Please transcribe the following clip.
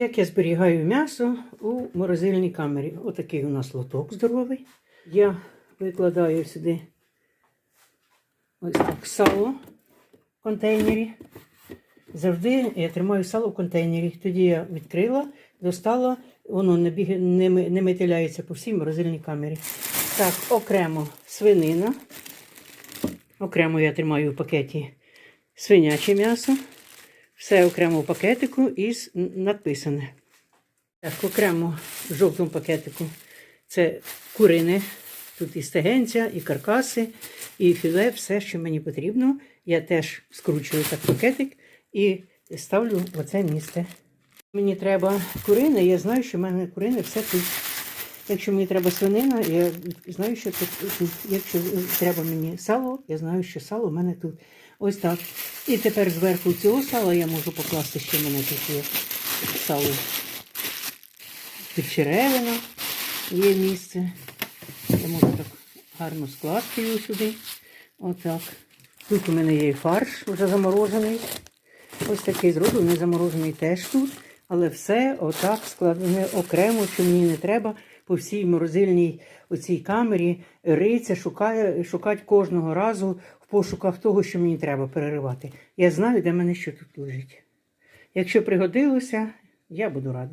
Як я зберігаю м'ясо у морозильній камері? Отакий у нас лоток здоровий. Я викладаю сюди ось так сало в контейнері. Завжди я тримаю сало в контейнері. Тоді я відкрила, достала, воно не, біг... не, метиляється по всій морозильній камері. Так, окремо свинина. Окремо я тримаю в пакеті свиняче м'ясо. Все окремо в пакетику і надписане. Так, окремо в жовтому пакетику це курине. Тут і стегенця, і каркаси, і філе, все, що мені потрібно. Я теж скручую так пакетик і ставлю в оце місце. Мені треба курине, я знаю, що в мене курине все тут. Якщо мені треба свинина, я знаю, що тут. Якщо треба мені сало, я знаю, що сало в мене тут. Ось так. І тепер зверху цього сала я можу покласти, що в мене тут є сало. Підчеревина є місце. Я можу так гарно скласти його сюди. Отак. Тут у мене є фарш вже заморожений. Ось такий зроблений, заморожений теж тут. Але все отак складене окремо, що мені не треба по всій морозильній оцій камері риться, шукає, шукати кожного разу в пошуках того, що мені треба переривати. Я знаю, де мене що тут лежить. Якщо пригодилося, я буду рада.